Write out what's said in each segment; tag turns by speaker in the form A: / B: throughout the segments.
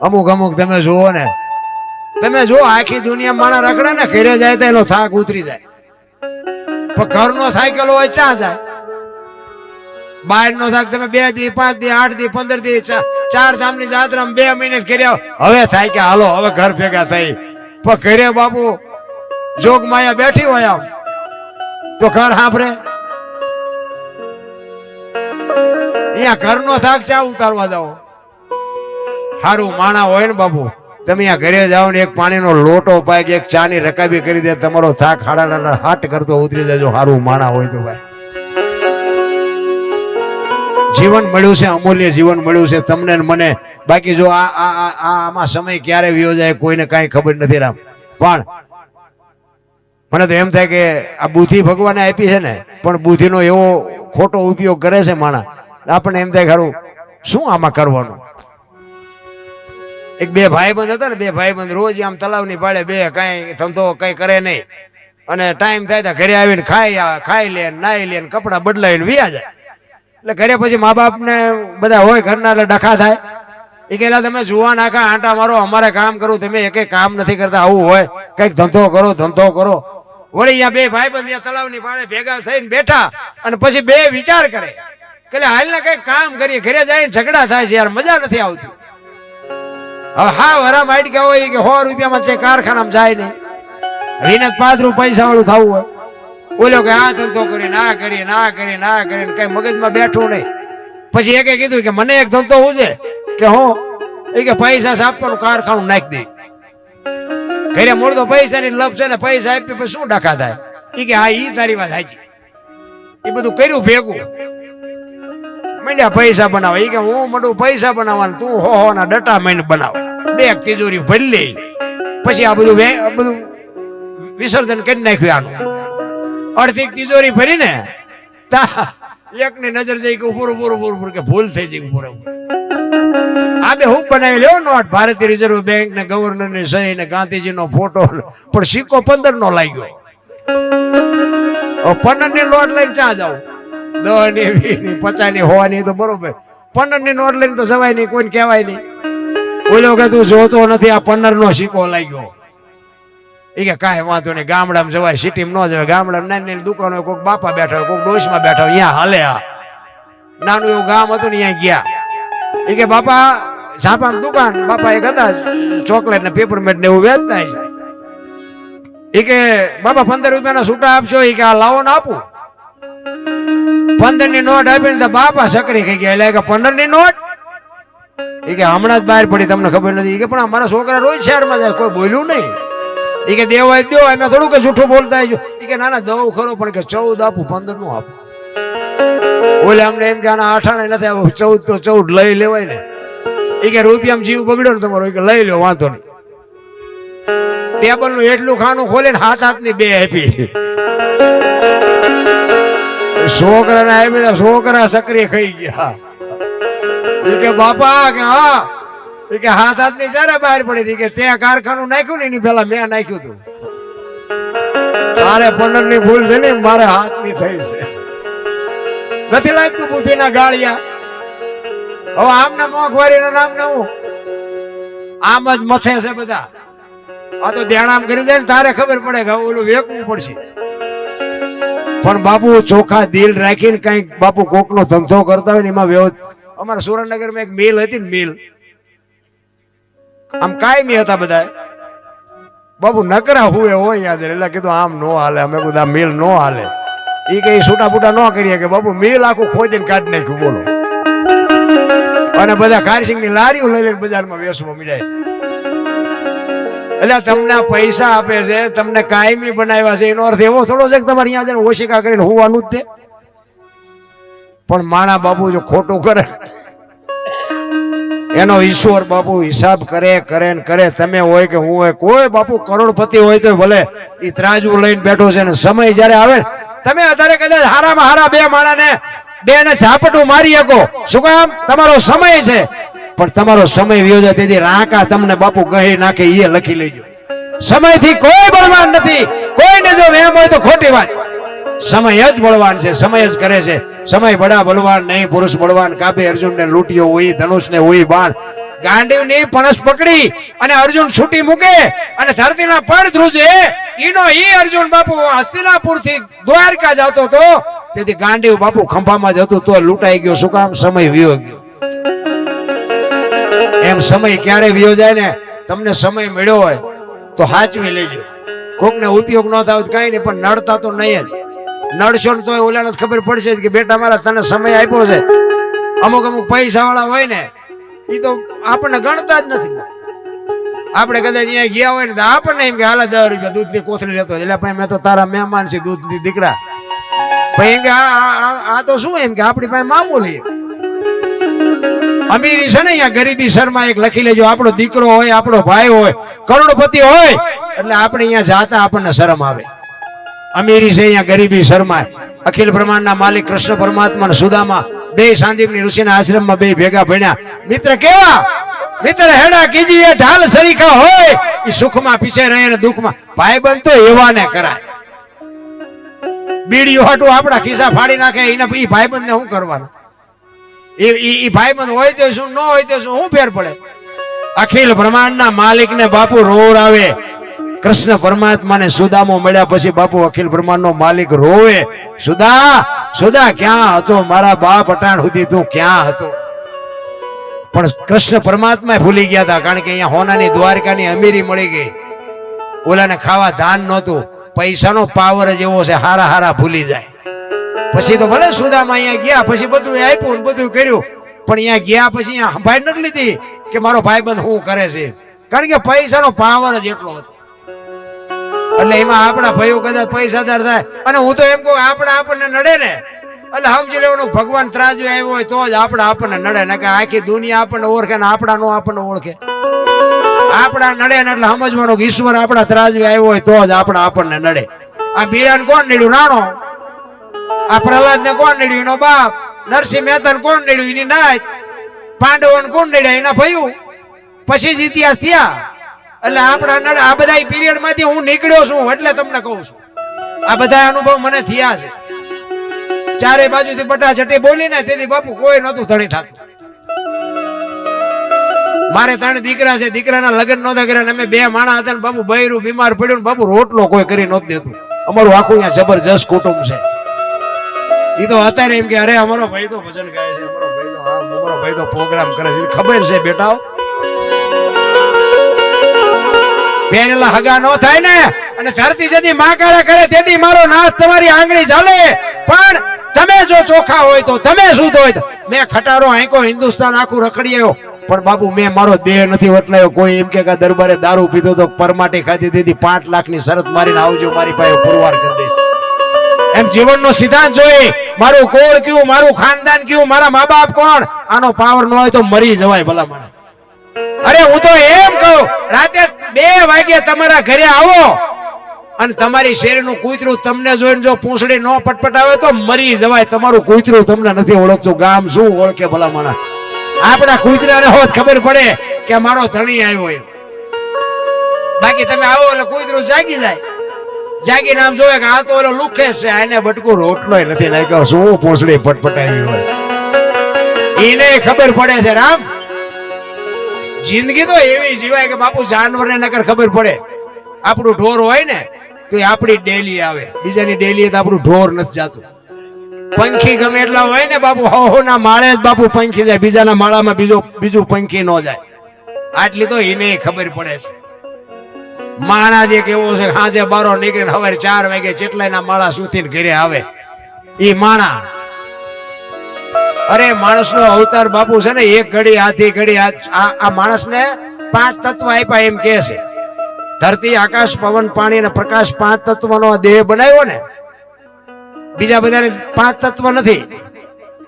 A: અમુક અમુક તમે જુઓ ને. તમે જો આખી દુનિયા માણા રખડે ને, ઘરે જાય તો એનો થાક ઉતરી જાય. પણ ઘરનો સાયકલ હોય ચા જાય. બહાર નો થાક તમે બે દી, પાંચ દી, આઠ દી, પંદર દી ચાર ધામની જાત્રા બે મહિને કર્યા હવે થાય કે હાલો, હવે ઘર ભેગા થઈ. પણ ઘરે બાપુ જોગ માયા બેઠી હોય આમ. તો ઘર સાંભળે. અહીંયા ઘરનો થાક ચા ઉતારવા જાઓ. સારું માણા હોય ને બાપુ, તમે આ ઘરે જાઓ ને એક પાણીનો લોટો પાય કે એક ચાની રકાબી કરી દે, તમારો થાક હાડા હાટ કરતો ઉતરી જજો સારું માણા હોય તો ભાઈ. જીવન મળ્યું છે, અમૂલ્ય જીવન મળ્યું છે, તમને મને. બાકી જો આ- આ આમાં સમય ક્યારે વ્યો જાય કોઈને કાંઈ ખબર નથી રામ. પણ મને તો એમ થાય કે આ બુદ્ધિ ભગવાને આપી છે ને, પણ બુદ્ધિનો એવો ખોટો ઉપયોગ કરે છે માણા. આપણને એમ થાય ખરું શું આમાં કરવાનું? એક બે ભાઈબંધ હતા ને, બે ભાઈબંધ રોજ આમ તલાવની પાડે બે, કાંઈ ધંધો કઈ કરે નહીં. અને ટાઈમ થાય તો ઘરે આવીને ખાઈ ખાઈ લે ને નાઈ લે ને કપડાં બદલાવીને વ્યા જાય. એટલે ઘરે પછી મા બાપને બધા હોય ઘરના એટલે ડખા થાય. એ કહેલા તમે જુવા નાખા આંટા મારો, અમારે કામ કરવું, તમે એક કામ નથી કરતા, આવું હોય. કંઈક ધંધો કરો ધંધો કરો. વળી અહીંયા બે ભાઈબંધ અહીંયા તલાવની પાડે ભેગા થઈને બેઠા અને પછી બે વિચાર કરે. કે હાલ ને કંઈક કામ કરીએ, ઘરે જઈને ઝઘડા થાય છે, યાર, મજા નથી આવતી. હવે હા, વરા માઇટ ગયા હોય કે સો રૂપિયામાં છે કારખાનામાં જાય નહીં. વિનત રૂપિયા પૈસા વાળું થવું હોય. બોલ્યો કે આ ધંધો કરી ના કરી ના કરી ના કરી કઈ મગજમાં બેઠું નહીં. પછી એકે કીધું કે મને એક ધંધો હું છે? કે હું, એ કે પૈસા આપવાનું કારખાનું નાખી દે. ઘરે મૂળ તો પૈસા ની લપ છે ને પૈસા આપી પછી શું ડખા થાય? એ કે હા એ તારી વાત સાચી. એ બધું કર્યું, ભેગું. મંડ્યા પૈસા બનાવે. એ કે હું મંડું પૈસા બનાવવાનું, તું હો હો ના ડટા માંડ બનાવે. બે તિજોરી ભરી લે પછી આ બધું બધું વિસર્જન કરી નાખ્યું આનું. અડધી તિજોરી ભરીને, તા, એકની નજર જઈ કે ઉપર ઉપર ઉપર ઉપર, કે ભૂલ થઈ જઈ પૂરે આ બે હું બનાવી લેવો નોટ? ભારતીય રિઝર્વ બેંક ને ગવર્નરની સહી ને ગાંધીજી નો ફોટો પણ સિક્કો પંદર નો લાગ્યો. પંદરની નોટ લઈને ચા જાવ દસની હોવાની તો બરોબર. પંદરની નોટ તો જવાય નહીં, કોઈને કહેવાય નહીં. બોલો કે તું જોતો નથી, આ પંદર નો સિક્કો લાગ્યો. એ કે કાંઈ વાંધો નહીં, ગામડામાં જવાય, સિટીમાં જવાય. ગામડામાં નાની નાની દુકાનો, કોઈક બાપા બેઠા કોઈક ડોશમાં બેઠા હોય હાલે આ. નાનું એવું ગામ હતું ને અહીંયા ગયા. એ કે બાપા ઝાપામાં દુકાન. બાપા એક હતા ચોકલેટ ને પેપરમેટ ને એવું વેચતા છે એ કે બાપા પંદર રૂપિયાના છૂટા આપશો? એ કે આ લાવો ને આપું. પંદરની નોટ આપીને તો બાપા સકરી ખાઈ ગયા. એટલે કે પંદરની નોટ? એ કે હમણાં જ બહાર પડી, તમને ખબર નથી. કે પણ અમારા છોકરા રોજ શહેરમાં જાય, કોઈ બોલ્યું નહીં. એ કે દેવાય દો અમે થોડું કે જૂઠું બોલતા હશો એ કે ના ના દઉં ખરો, પણ કે ચૌદ આપું પંદરનું આપું. ઓલે અમને એમ કે આના આઠાણે નથી આવું ચૌદ તો ચૌદ લઈ લેવાય ને. એ કે રૂપિયામાં જીવ બગડ્યો ને તમારો એ કે લઈ લો વાંધો નહીં. ટેબલનું એટલું ખાનું ખોલે ને હાથ હાથની બે આપી. છોકરા ના આપી છોકરા સક્રિય ખાઈ ગયા. એ કે, બાપા, કે હા. એ કે, હાથ હાથની જરા બહાર પડી હતી. કે, ત્યાં કારખાનું નાખ્યું ને એની પેલા મેં નાખ્યું હતું તારે પંદરની ભૂલ થઈ ને, મારે હાથની થઈ છે. નથી લાગતું બુદ્ધિ ના ગાળિયા? હવે આમના મોંઘવારી ના નામ નવું આમ જ મથે છે બધા. આ તો ધ્યાન આમ કરી દે ને, તારે ખબર પડે કે ઓલું વેકવું પડશે. પણ બાપુ ચોખા દિલ રાખીને કંઈક બાપુ કોકનો ધંધો કરતા હોય ને એમાં વ્યવ અમારા સુરેન્દ્રનગરમાં એક મિલ હતી ને મિલ. આમ કાયમી હતા બધા બાપુ નકરા હુએ હોય યાદ એટલે કીધું આમ નો હાલે, અમે બધા મિલ નો હાલે. એ કઈ છૂટા બૂટા ન કરીએ કે બાપુ મિલ આખું ખોદીને કાઢી નાખ્યું, બોલો. અને બધા ખારસિંગની લારીઓ લઈ લઈને બજારમાં વેચવા મળ્યા એટલે તમને પૈસા આપે છે, તમને કાયમી બનાવ્યા છે, એનો અર્થ એવો થોડો છે કે તમારે અહીંયા જઈને ઓશિકા કરીને હોવાનું જ તે. પણ માણા બાપુ જો ખોટું કરે, એનો ઈશ્વર બાપુ હિસાબ કરે કરે ને કરે, તમે હોય કે હું હોય, કોઈ બાપુ કરોડપતિ હોય તો ભલે, ઈ ત્રાજવું લઈને બેઠો છે ને સમય જ્યારે આવે તમે અત્યારે કદાચ હારામાં હારા બે માણાને બે ને ઝાપટું મારી શકો. શું કામ? તમારો સમય છે. પણ તમારો સમય વ્યો જાય તેથી રાકા તમને બાપુ કહે નાખે એ લખી લેજો. સમયથી કોઈ બળવાન નથી. કોઈને જો એમ હોય તો ખોટી વાત. સમય જ બળવાન છે, સમય જ કરે છે. સમય બડા બળવાન નહીં, પુરુષ બળવાન. કાપે અર્જુન ને લૂંટ્યો હોય ધનુષ ને હોય, બાણ. ગાંડીવની પણસ પકડી અને અર્જુન છૂટી મૂકે અને ધરતીના પડ ધ્રુજે. ઈનો ઈ અર્જુન બાપુ હસ્તિનાપુરથી દ્વારકા જતો હતો. તેથી ગાંડીવ બાપુ ખંભામાં જતો તો લૂંટાઈ ગયો. શું કામ? સમય વિયો ગયો એમ સમય ક્યારે વિયો જાય ને, તમને સમય મળ્યો હોય, તો હાચવી લેજો. કોકને ઉપયોગ ન થાય તો કઈ નહીં, પણ નડતા તો નહીં જ. નડશો ને તોય ઓલાને તો ખબર પડશે કે બેટા મારા, તને સમય આપ્યો છે. અમુક અમુક પૈસા વાળા હોય ને એ તો આપણને ગણતા જ નથી. આપણે કદાચ અહીંયા ગયા હોય ને, તો આપણને એમ કે, હાલા, દસ રૂપિયા દૂધની કોથળી લેતો એટલે ભાઈ, મેં તો તારા મહેમાન છે દૂધની દીકરા. ભાઈ, એમ કે, આ તો શું એમ કે, આપણી પાસે મામૂલી અમીરી છે ને અહીંયા ગરીબી શર્મા એક લખી લેજો, આપણો દીકરો હોય, આપણો ભાઈ હોય, કરોડપતિ હોય, એટલે આપણે અહીંયા જાતા આપણને શરમ આવે. અમીરી છે અહીંયા ગરીબી શર્મા. અખિલ બ્રહ્માંડના માલિક કૃષ્ણ પરમાત્મા સુદામા, બે સાંદીપની ઋષિના આશ્રમમાં બે ભેગા ભણ્યા. મિત્ર કેવા? મિત્ર હેડા કીજી, એ ઢાલ સરીખા હોય, એ સુખમાં પીછે રહે ને દુઃખમાં. ભાઈબંધ તો એવાને કરાય. બીડીઓ હાટું આપણા ખિસ્સા ફાડી નાખે, એને એ ભાઈબંધને શું કરવાનું? એ ભાઈબંધ હોય તો શું, ન હોય તો શું શું ફેર પડે? અખિલ બ્રહ્માંડના માલિકને બાપુ રોર આવે. કૃષ્ણ પરમાત્માને સુદામો મળ્યા પછી બાપુ અખિલ બ્રહ્માંડનો માલિક રોવે. સુદા સુદા, ક્યાં હતો? મારા બાપ અટાણ સુધી તું ક્યાં હતો? પણ કૃષ્ણ પરમાત્મા ભૂલી ગયા હતા, કારણ કે અહીંયા હોનાની દ્વારકાની અમીરી મળી ગઈ. ઓલાને ખાવા ધાન નહોતું. પૈસાનો પાવર જ એવો છે, હારા હારા ભૂલી જાય. પછી તો ભલે સુદામાં અહીંયા ગયા, પછી બધું આપ્યું બધું કર્યું, પણ અહીંયા ગયા પછી અહીંયા નથી લીધી કે મારો ભાઈબંધ શું કરે છે. કારણ કે પૈસાનો પાવર જ એટલો હતો. એટલે એમાં આપણા ભાઈઓ કદાચ પૈસાદાર થાય. અને હું તો એમ કહું આપણા આપણને નડે ને. એટલે સમજી લેવાનું ભગવાન ત્રાજવે આવ્યો હોય તો જ આપણે આપણને નડે. ને કે આખી દુનિયા આપણને ઓળખે ને આપણા નો આપણને ઓળખે. આપણા નડે ને એટલે સમજવાનું કે ઈશ્વર આપણા ત્રાજવે આવ્યો હોય તો જ આપણા આપણને નડે. આ બીરાન કોણ નડ્યું? રાણો. આ પ્રહલાદ ને કોણ નડ્યું? એનો બાપ. નરસિંહ મહેતા કોણ નડ્યું? એની નાત. પાંડવો ને કોણ નડ્યા? એના ભયું. પછી જ ઇતિહાસ થયા. એટલે આપણા નડ આ બધા પીરિયડમાંથી હું નીકળ્યો છું, એટલે તમને કહું છું. આ બધા અનુભવ મને થયા છે. ચારે બાજુથી બટા છટી બોલી ને તેથી બાપુ કોઈ નતું ધણી થતું. મારે ત્રણ દીકરા છે. દીકરાના લગ્ન નહોતા કર્યા અમે બે માણા હતા ને બાપુ બૈરું બીમાર પડ્યું ને બાપુ રોટલો કોઈ કરી નહોતું દેતું. અમારું આખું અહીંયા જબરજસ્ત કુટુંબ છે. એ તો અત્યારે એમ કે, અરે, અમારો ભાઈ તો ભજન ગાય છે, અમારો ભાઈ તો આમ અમારો ભાઈ તો પ્રોગ્રામ કરે છે. ખબર છે, બેટા. પહેરેલા હગા નો થાય ને, અને ધરતી જતી માકારા કરે તેથી મારો નાશ તમારી આંગળી ચાલે. પણ તમે જો ચોખા હોય તો, તમે શુદ્ધ હોય મેં ખટારો આંકો હિન્દુસ્તાન આખું રખડી આવ્યો પણ બાપુ, મેં મારો દેહ નથી વટલાયો. કોઈ એમ કે દરબારે દારૂ પીધો તો પરમાટી ખાધી દીધી પાંચ લાખની શરત મારીને આવજો, મારી પાસે પુરવાર કરી દઈશ. એમ જીવનનો સિદ્ધાંત જોઈ મારું કોળ કયું, મારું ખાનદાન કયું, મારા મા બાપ કોણ? આનો પાવર ન હોય તો મરી જવાય ભલા મને અરે હું તો એમ કહું, રાતે બે વાગે તમારા ઘરે આવો અને તમારી શેરનું કૂતરું તમને જોઈને જો પૂંછડી ન પટપટાવે તો મરી જવાય. તમારું કૂતરું તમને નથી ઓળખતું. ગામ શું ઓળખે ભલા મને આપણા કૂતરાને હોત ખબર પડે કે મારો ધણી આવ્યો એમ. બાકી તમે આવો એટલે કૂતરું જાગી જાય. જાગીને આમ જોવે કે આ તો ઓલો લુખે છે આને બટકું રોટલો નથી નાખ્યો. શું પોસડી પટપટાવી હોય? એને ખબર પડે છે, રામ. જિંદગી તો એવી જીવાય કે બાપુ જાનવરને નકર ખબર પડે. આપણું ઢોર હોય ને, તો એ આપણી ડેલી આવે. બીજાની ડેલી તો આપણું ઢોર નથી જાતું. પંખી ગમે એટલા હોય ને બાપુ, હો ના માળે જ બાપુ પંખી જાય. બીજાના માળામાં બીજો, બીજું પંખી ન જાય. આટલી તો એને ખબર પડે છે. માણા જે કેવું છે સાંજે બારો નીકળીને સવારે ચાર વાગે જેટલાના માળા સુધીને ઘરે આવે. ઈ માણા. અરે માણસનો અવતાર બાપુ છે ને, એક ઘડી, આધી ઘડી, આ માણસ માણસને પાંચ તત્વ આપ્યા એમ કે છે. ધરતી, આકાશ, પવન, પાણી અને પ્રકાશ પાંચ તત્વનો દેહ બનાવ્યો ને, બીજા બધાને પાંચ તત્વ નથી.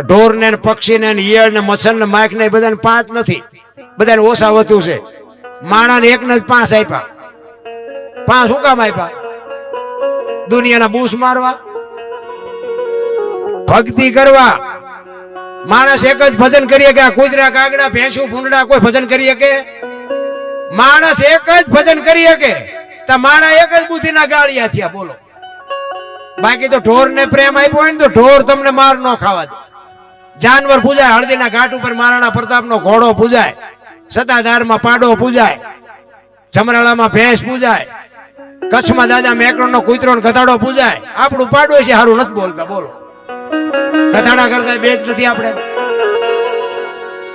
A: ઢોર ને પક્ષી ને ઈયળ ને મચ્છર ને માખ ને બધાને પાંચ નથી. બધાને ઓછા વધુ છે. માણાને એક ને જ પાંચ આપ્યા. પાંચ શું કામ આપ્યા દુનિયાના બૂસ મારવા? ભક્તિ કરવા? માણસ એક જ ભજન કરી શકે કુતરા કાગડા, ભેંસું ભૂંડા કોઈ ભજન કરી શકે? માણસ એક જ ભજન કરી શકે? તો માણા એક જ બુદ્ધિના ગાળિયા થયા, બોલો. બાકી તો ઢોર ને પ્રેમ આપ્યો હોય ને તો ઢોર તમને માર ન ખાવા જાનવર પૂજાય હળદીના ઘાટ ઉપર મહારાણા પ્રતાપનો ઘોડો પૂજાય સતાધારમાં પાડો પૂજાય, જમરાળામાં ભેંસ પૂજાય કચ્છમાં દાદા મેકરણનો કૂતરો ને ગધાડો પૂજાય. આપણું પાડો છે સારું નથી બોલતા, બોલો. ગધાડા કરતા બે જ નથી આપણે.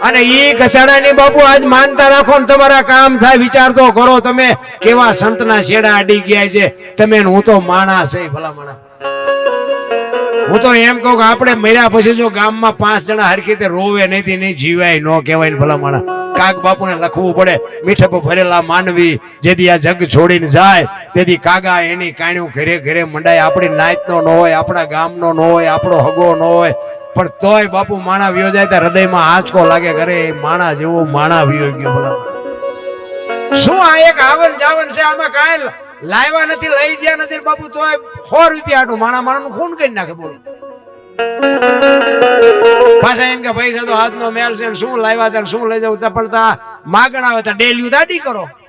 A: અને ઈ ગધાડાની બાપુ આજ માનતા રાખો ને તમારા કામ થાય, વિચાર તો કરો તમે, કેવા સંતના શેડા અડી ગયા છે. તમે હું તો માણસ છે ભલા માણા હું તો એમ કહું કે આપણે મર્યા પછી જો ગામમાં પાંચ જણા હરખી રીતે રોવે નહીં નહીં જીવાય, ન કહેવાય ને ભલા માણા કાક બાપુને લખવું પડે. મીઠપ ભરેલા માનવી જેથી આ જગ છોડીને જાય. તેથી કાગા એની કાણ્યું ઘરે ઘરે મંડાય. આપણી નાતનો ન હોય, આપણા ગામનો ન હોય, આપણો હગો ન હોય. પણ તોય બાપુ માણા વ્યો જાય ત્યાં હૃદયમાં આંચકો લાગે ઘરે. માણા જેવો માણા વ્યો ગયો ભલા. શું આ એક આવન જાવન છે આમાં કાંઈ લાવ્યા નથી, લઈ ગયા નથી? બાપુ તોય સો રૂપિયા આટું માણા માણાનું ખૂન કરી નાખે બોલો. પાછા એમ કે પૈસા તો હાથનો મેલ છે શું લાવ્યા હતા શું લઈ જવું તા, પણ તા માગણા આવે તા, ડેલ્યું દાડી કરો.